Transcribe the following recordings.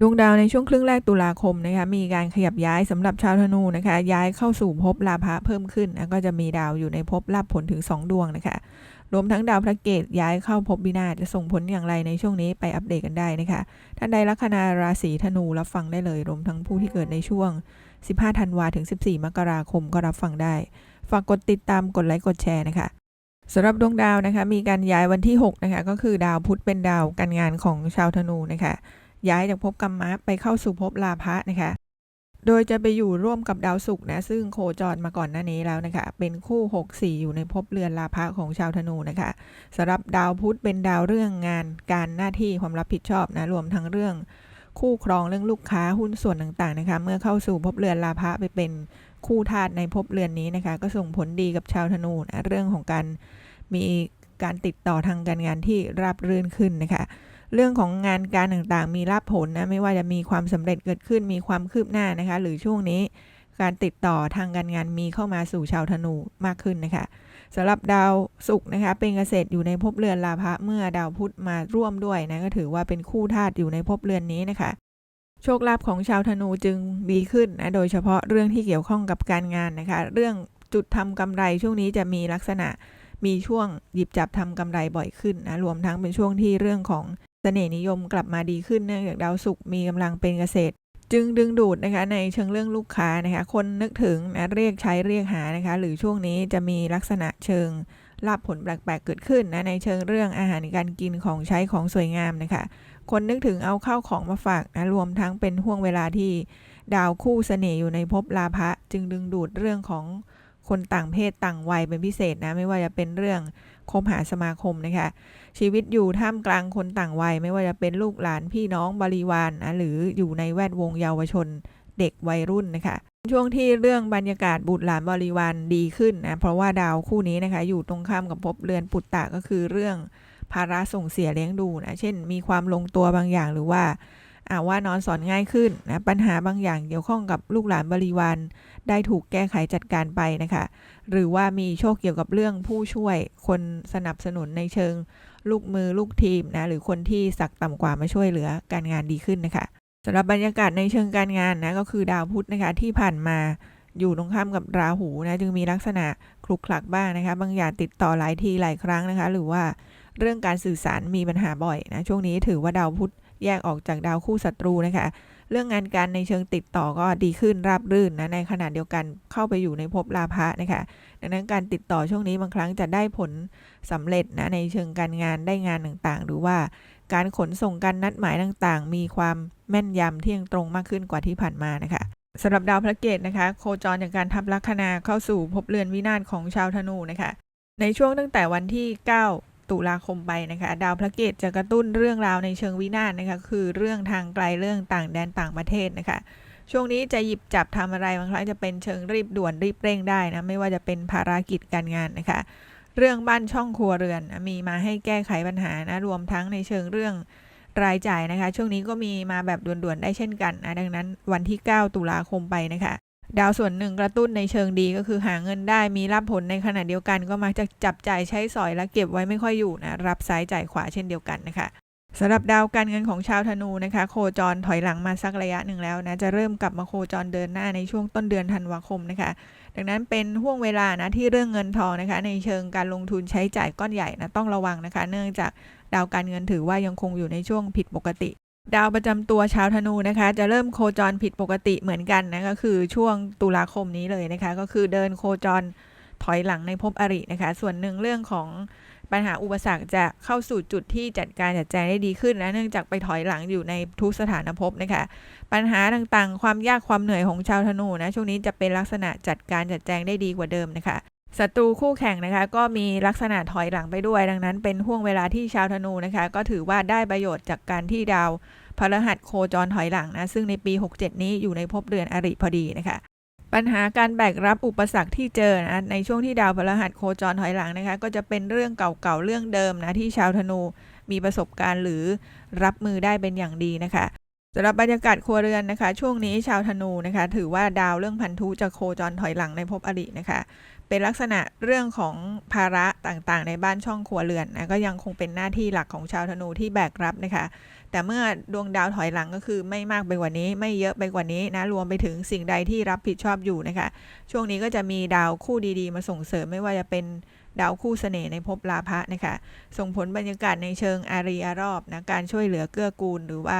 ดวงดาวในช่วงครึ่งแรกตุลาคมนะคะมีการขยับย้ายสำหรับชาวธนูนะคะ ย้ายเข้าสู่ภพลาภะเพิ่มขึ้นนะก็จะมีดาวอยู่ในภพลาภผลถึง 2 ดวงนะคะรวมทั้งดาวพระเกตย้ายเข้าภพวินาศจะส่งผลอย่างไรในช่วงนี้ไปอัปเดตกันได้นะคะท่านใดลัคนาราศีธนูรับฟังได้เลย รวมทั้งผู้ที่เกิดในช่วง 15 ธันวาถึง 14 มกราคมก็รับฟังได้ ฝากกดติดตามกดไลค์กดแชร์นะคะสำหรับดวงดาวนะคะมีการย้ายวันที่6นะคะก็คือดาวพุธเป็นดาวการงานของชาวธนูนะคะ ย้ายจากภพกรรมะไปเข้าสู่ภพลาภะนะคะ โดยจะไปอยู่ร่วมกับดาวศุกร์นะ ซึ่งโคจรมาก่อนหน้านี้แล้วนะคะ เป็นคู่ 6 4 อยู่ในภพเรือนลาภะของชาวธนูนะคะสำหรับดาวพุธเป็นดาวเรื่องงาน การหน้าที่ความรับผิดชอบนะรวมทั้งเรื่องคู่ครองเรื่องลูกค้าหุ้นส่วนต่างๆนะคะ เมื่อเข้าสู่ภพเรือนลาภะไปเป็นคู่ธาตุในภพเรือนนี้นะคะ ก็ส่งผลดีกับชาวธนูนะเรื่องของการมีการติดต่อทางการงานที่ราบรื่นขึ้นนะคะ เรื่องของงานการต่างๆ มีรับผลนะไม่ว่าจะมีความสำเร็จเกิดขึ้นมีความคืบหน้านะคะ หรือช่วงนี้การติดต่อทางการงานมีเข้ามาสู่ชาวธนูมากขึ้นนะคะสำหรับดาวศุกร์นะคะ เป็นเกษตรอยู่ในภพเรือนลาภะเมื่อดาวพุธมาร่วมด้วยนะก็ถือว่าเป็นคู่ธาตุอยู่ในภพเรือนนี้นะคะโชคลาภของชาวธนูจึงดีขึ้นนะโดยเฉพาะเรื่องที่เกี่ยวข้องกับการงานนะคะ เรื่องจุดทำกำไรช่วงนี้จะมีลักษณะมีช่วงหยิบจับทำกำไรบ่อยขึ้นนะรวมทั้งเป็นช่วงที่เรื่องของ น่ห์นิยมกลับมาดีขึ้นเนื่องจากดาวศุกร์มีกำลังเป็นเกษตร จึงดึงดูดนะคะในเชิงเรื่องลูกค้านะคะคนนึกถึงนะเรียกใช้เรียกหานะคะหรือช่วงนี้จะมีลักษณะเชิงลาบผลแปลกๆเกิดขึ้นนะในเชิงเรื่องอาหารการกินของใช้ของสวยงามนะคะคนนึกถึงเอาเข้าของมาฝากนะรวมทั้งเป็นห่วงเวลาที่ดาวคู่เสน่ห์อยู่ในภพลาภะจึงดึงดูดเรื่องของคนต่างเพศต่างวัยเป็นพิเศษนะไม่ว่าจะเป็นเรื่อง คบหาสมาคมนะคะชีวิตอยู่ท่ามกลางคนต่างวัย ไม่ว่าจะเป็นลูกหลานพี่น้องบริวารนนะหรืออยู่ในแวดวงเยาวชนเด็กวัยรุ่นนะคะช่วงที่เรื่องบรรยากาศบุตรหลานบริวารดีขึ้นนะเพราะว่าดาวคู่นี้นะคะอยู่ตรงข้ามกับภพเรือนปุตตะก็คือเรื่องภาระส่งเสียเลี้ยงดูนะเช่น มีความลงตัวบางอย่างหรือว่าอา ว่านอนสอนง่ายขึ้นนะปัญหาบางอย่างเกี่ยวข้องกับลูกหลานบริวารได้ถูกแก้ไขจัดการไปนะคะ หรือว่ามีโชคเกี่ยวกับเรื่องผู้ช่วยคนสนับสนุนในเชิงลูกมือลูกทีมนะหรือคนที่สักต่ำกว่ามาช่วยเหลือการงานดีขึ้นนะคะสำหรับบรรยากาศในเชิงการงานนะก็คือดาวพุธนะคะที่ผ่านมาอยู่ตรงข้ามกับราหูนะจึงมีลักษณะคลุกคลักบ้างนะคะ บางอย่างติดต่อหลายทีหลายครั้งนะคะ หรือว่าเรื่องการสื่อสารมีปัญหาบ่อยนะช่วงนี้ถือว่าดาวพุธ แยกออกจากดาวคู่ศัตรูนะคะ เรื่องงานการในเชิงติดต่อก็ดีขึ้นราบรื่นนะ ในขณะเดียวกันเข้าไปอยู่ในภพลาภะนะคะ ดังนั้นการติดต่อช่วงนี้บางครั้งจะได้ผลสำเร็จนะในเชิงการงานได้งานต่างๆ หรือว่าการขนส่งการนัดหมายต่างๆ มีความแม่นยำเที่ยงตรงมากขึ้นกว่าที่ผ่านมานะคะสำหรับดาวพระเกตนะคะ โคจรจากการทับลัคนาเข้าสู่ภพเรือนวินาศของชาวธนูนะคะ ในช่วงตั้งแต่วันที่ 9 ตุลาคมไปนะคะดาวพระเกตจะกระตุ้นเรื่องราวในเชิงวินาศนะคะคือเรื่องทางไกลเรื่องต่างแดนต่างประเทศนะคะช่วงนี้จะหยิบจับทำอะไรบางครั้งจะเป็นเชิงรีบด่วนรีบเร่งได้นะไม่ว่าจะเป็นภารกิจการงานนะคะเรื่องบ้านช่องครัวเรือนมีมาให้แก้ไขปัญหานะรวมทั้งในเชิงเรื่องรายจ่ายนะคะ ช่วงนี้ก็มีมาแบบด่วนๆได้เช่นกันนะดังนั้นวันที่ 9 ตุลาคมไปนะคะ ดาวส่วนหนึ่งกระตุ้นในเชิงดีก็คือหาเงินได้มีรับผลในขณะเดียวกัน ก็มักจะจับจ่ายใช้สอยและเก็บไว้ไม่ค่อยอยู่นะรับซ้ายจ่ายขวาเช่นเดียวกันนะคะสำหรับดาวการเงินของชาวธนูนะคะ โคจรถอยหลังมาสักระยะหนึ่งแล้วนะจะเริ่มกลับมาโคจรเดินหน้าในช่วงต้นเดือนธันวาคมนะคะ ดังนั้นเป็นห่วงเวลานะที่เรื่องเงินทองนะคะ ในเชิงการลงทุนใช้จ่ายก้อนใหญ่นะต้องระวังนะคะ เนื่องจากดาวการเงินถือว่ายังคงอยู่ในช่วงผิดปกติ ดาวประจำตัวชาวธนูนะคะ จะเริ่มโคจรผิดปกติเหมือนกันนะก็คือช่วงตุลาคมนี้เลยนะคะ ก็คือเดินโคจรถอยหลังในภพอรินะคะ ส่วนหนึ่งเรื่องของปัญหาอุปสรรคจะเข้าสู่จุดที่จัดการจัดแจงได้ดีขึ้นนะเนื่องจากไปถอยหลังอยู่ในทุกสถานภพนะคะ ปัญหาต่างๆ ความยากความเหนื่อยของชาวธนูนะช่วงนี้จะเป็นลักษณะจัดการจัดแจงได้ดีกว่าเดิมนะคะ ศัตรูคู่แข่งนะคะ ก็มีลักษณะถอยหลังไปด้วย ดังนั้นเป็นห่วงเวลาที่ชาวธนูนะคะ ก็ถือว่าได้ประโยชน์จากการที่ดาวพฤหัสโคจรถอยหลังนะซึ่งในปี 67 นี้อยู่ในภพเดือนอริพอดีนะคะ ปัญหาการแบกรับอุปสรรคที่เจอนะในช่วงที่ดาวพฤหัสโคจรถอยหลังนะคะ ก็จะเป็นเรื่องเก่าๆเรื่องเดิมนะที่ชาวธนูมีประสบการณ์หรือรับมือได้เป็นอย่างดีนะคะสำหรับบรรยากาศครัวเรือนนะคะ ช่วงนี้ชาวธนูนะคะ ถือว่าดาวเรื่องพันธุจะโคจรถอยหลังในภพอรินะคะ เป็นลักษณะเรื่องของภาระต่างๆ ในบ้านช่องครัวเรือนนะก็ยังคงเป็นหน้าที่หลักของชาวธนูที่แบกรับนะคะ แต่เมื่อดวงดาวถอยหลังก็คือไม่มากไปกว่านี้ ไม่เยอะไปกว่านี้นะรวมไปถึงสิ่งใดที่รับผิดชอบอยู่นะคะ ช่วงนี้ก็จะมีดาวคู่ดีๆ มาส่งเสริมไม่ว่าจะเป็นดาวคู่เสน่ห์ในภพลาภะนะคะ ส่งผลบรรยากาศในเชิงอารีอารอบนะการช่วยเหลือเกื้อกูลหรือว่า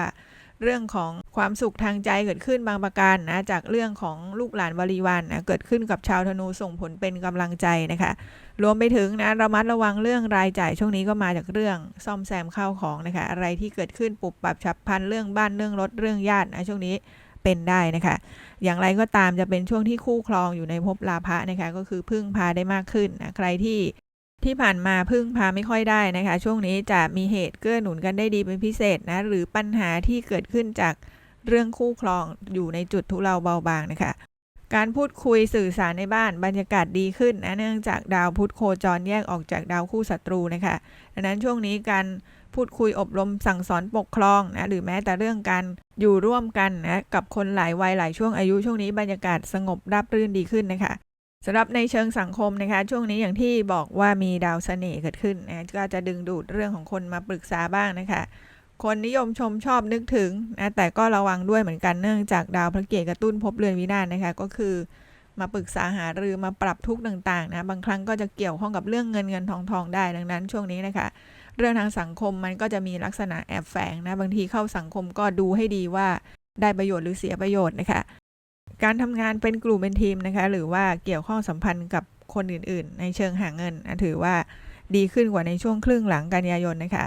เรื่องของความสุขทางใจเกิดขึ้นบางประการนะจากเรื่องของลูกหลานบริวารนนะเกิดขึ้นกับชาวธนูส่งผลเป็นกำลังใจนะคะ รวมไปถึงนะระมัดระวังเรื่องรายจ่าย ช่วงนี้ก็มาจากเรื่องซ่อมแซมข้าวของนะคะ อะไรที่เกิดขึ้นปุบปรับฉับพลันเรื่องบ้านเรื่องรถเรื่องญาตินะช่วงนี้เป็นได้นะคะ อย่างไรก็ตามจะเป็นช่วงที่คู่ครองอยู่ในภพลาภะนะคะ ก็คือพึ่งพาได้มากขึ้นนะใครที่ ที่ผ่านมาพึ่งพาไม่ค่อยได้นะคะ ช่วงนี้จะมีเหตุเกื้อหนุนกันได้ดีเป็นพิเศษนะหรือปัญหาที่เกิดขึ้นจากเรื่องคู่ครองอยู่ในจุดทุเลาเบาบางนะคะ การพูดคุยสื่อสารในบ้านบรรยากาศดีขึ้นนะเนื่องจากดาวพุธโคจรแยกออกจากดาวคู่ศัตรูนะคะดังนั้นช่วงนี้การพูดคุยอบรมสั่งสอนปกครองนะหรือแม้แต่เรื่องการอยู่ร่วมกันนะกับคนหลายวัยหลายช่วงอายุช่วงนี้บรรยากาศสงบราบรื่นดีขึ้นนะคะ สำหรับในเชิงสังคมนะคะช่วงนี้อย่างที่บอกว่ามีดาวเสน่ห์เกิดขึ้นนะก็จะดึงดูดเรื่องของคนมาปรึกษาบ้างนะคะคนนิยมชมชอบนึกถึงนะแต่ก็ระวังด้วยเหมือนกันเนื่องจากดาวพระเกตกระตุ้นภพเรือนวินาศนะคะก็คือมาปรึกษาหารือมาปรับทุกข์ต่างๆนะบางครั้งก็จะเกี่ยวข้องกับเรื่องเงินเงินทองทองได้ดังนั้นช่วงนี้นะคะเรื่องทางสังคมมันก็จะมีลักษณะแอบแฝงนะบางทีเข้าสังคมก็ดูให้ดีว่าได้ประโยชน์หรือเสียประโยชน์นะคะ การทำงานเป็นกลุ่มเป็นทีมนะคะ หรือว่าเกี่ยวข้องสัมพันธ์กับคนอื่นๆ ในเชิงหาเงิน ถือว่าดีขึ้นกว่าในช่วงครึ่งหลังกันยายนนะคะ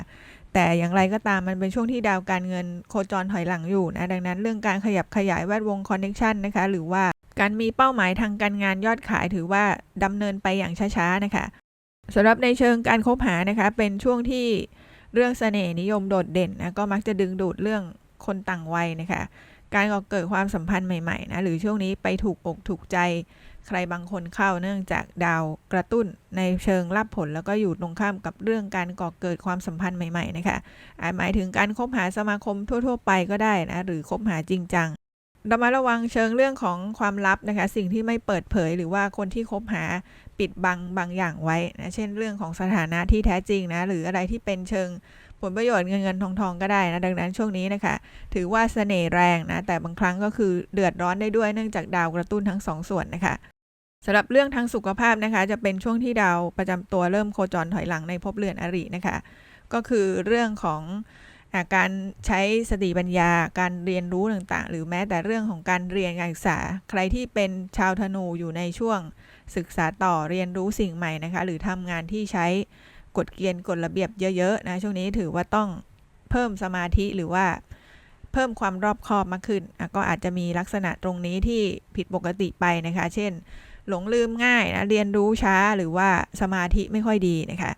แต่อย่างไรก็ตามมันเป็นช่วงที่ดาวการเงินโคจรถอยหลังอยู่นะ ดังนั้นเรื่องการขยับขยายแวดวงคอนเน c ชันนะคะ หรือว่าการมีเป้าหมายทางการงานยอดขายถือว่าดำเนินไปอย่างช้าๆนะคะสำหรับในเชิงการคบหานะคะ เป็นช่วงที่เรื่องเสน่ห์นิยมโดดเด่นนะก็มักจะดึงดูดเรื่องคนต่างวัยนะคะ การก่อเกิดความสัมพันธ์ใหม่ๆนะหรือช่วงนี้ไปถูกอกถูกใจใครบางคนเข้าเนื่องจากดาวกระตุ้นในเชิงรับผล แล้วก็อยู่ตรงข้ามกับเรื่องการก่อเกิดความสัมพันธ์ใหม่ๆนะคะอาจหมายถึงการคบหาสมาคมทั่ว ๆ ไปก็ได้นะหรือคบหาจริงจัง รามาระวังเชิงเรื่องของความลับนะคะ สิ่งที่ไม่เปิดเผยหรือว่าคนที่คบหาปิดบังบางอย่างไว้นะเช่นเรื่องของสถานะที่แท้จริงนะหรืออะไรที่เป็นเชิงผลประโยชน์เงินเงินทองทองก็ได้นะดังนั้นช่วงนี้นะคะ ถือว่าเสน่ห์แรงนะแต่บางครั้งก็คือเดือดร้อนได้ด้วยเนื่องจากดาวกระตุ้นทั้งสองส่วนนะคะสำหรับเรื่องทางสุขภาพนะคะ จะเป็นช่วงที่ดาวประจำตัวเริ่มโคจรถอยหลังในภพเรือนอรินะคะ ก็คือเรื่องของ การใช้สติปัญญาการเรียนรู้ต่างๆ หรือแม้แต่เรื่องของการเรียนการศึกษา ใครที่เป็นชาวธนูอยู่ในช่วงศึกษาต่อเรียนรู้สิ่งใหม่นะคะ หรือทำงานที่ใช้กฎเกณฑ์กฎระเบียบเยอะๆนะช่วงนี้ถือว่าต้องเพิ่มสมาธิหรือว่าเพิ่มความรอบคอบมากขึ้น ก็อาจจะมีลักษณะตรงนี้ที่ผิดปกติไปนะคะ เช่น หลงลืมง่ายนะ เรียนรู้ช้าหรือว่าสมาธิไม่ค่อยดีนะคะ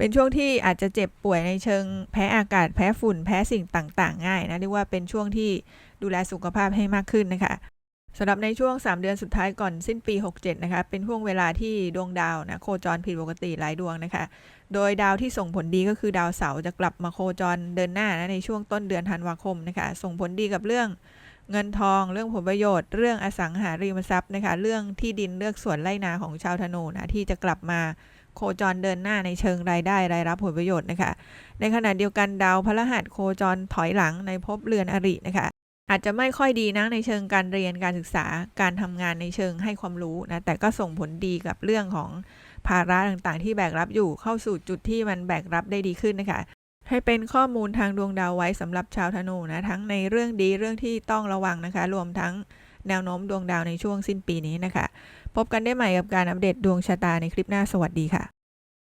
เป็นช่วงที่อาจจะเจ็บป่วยในเชิงแพ้อากาศแพ้ฝุ่น แพ้สิ่งต่างๆ ง่ายนะเรียกว่าเป็นช่วงที่ดูแลสุขภาพให้มากขึ้นนะคะสำหรับในช่วง 3 เดือนสุดท้ายก่อนสิ้นปี 67 นะคะ เป็นช่วงเวลาที่ดวงดาวนะโคจรผิดปกติหลายดวงนะคะ โดยดาวที่ส่งผลดีก็คือดาวเสาร์จะกลับมาโคจรเดินหน้านะในช่วงต้นเดือนธันวาคมนะคะ ส่งผลดีกับเรื่องเงินทอง เรื่องผลประโยชน์ เรื่องอสังหาริมทรัพย์นะคะ เรื่องที่ดินเลือกสวนไร่นาของชาวธนูนะที่จะกลับมา โคจรเดินหน้าในเชิงรายได้รายรับผลประโยชน์นะคะ ในขณะเดียวกันดาวพฤหัสโคจรถอยหลังในภพเรือนอรินะคะ อาจจะไม่ค่อยดีนะในเชิงการเรียนการศึกษาการทำงานในเชิงให้ความรู้นะแต่ก็ส่งผลดีกับเรื่องของภาระต่างๆ ที่แบกรับอยู่เข้าสู่จุดที่มันแบกรับได้ดีขึ้นนะคะให้เป็นข้อมูลทางดวงดาวไว้สำหรับชาวธนูนะทั้งในเรื่องดีเรื่องที่ต้องระวังนะคะ รวมทั้ง แนวโน้มดวงดาวในช่วงสิ้นปีนี้นะคะ พบกันได้ใหม่กับการอัปเดตดวงชะตาในคลิปหน้าสวัสดีค่ะ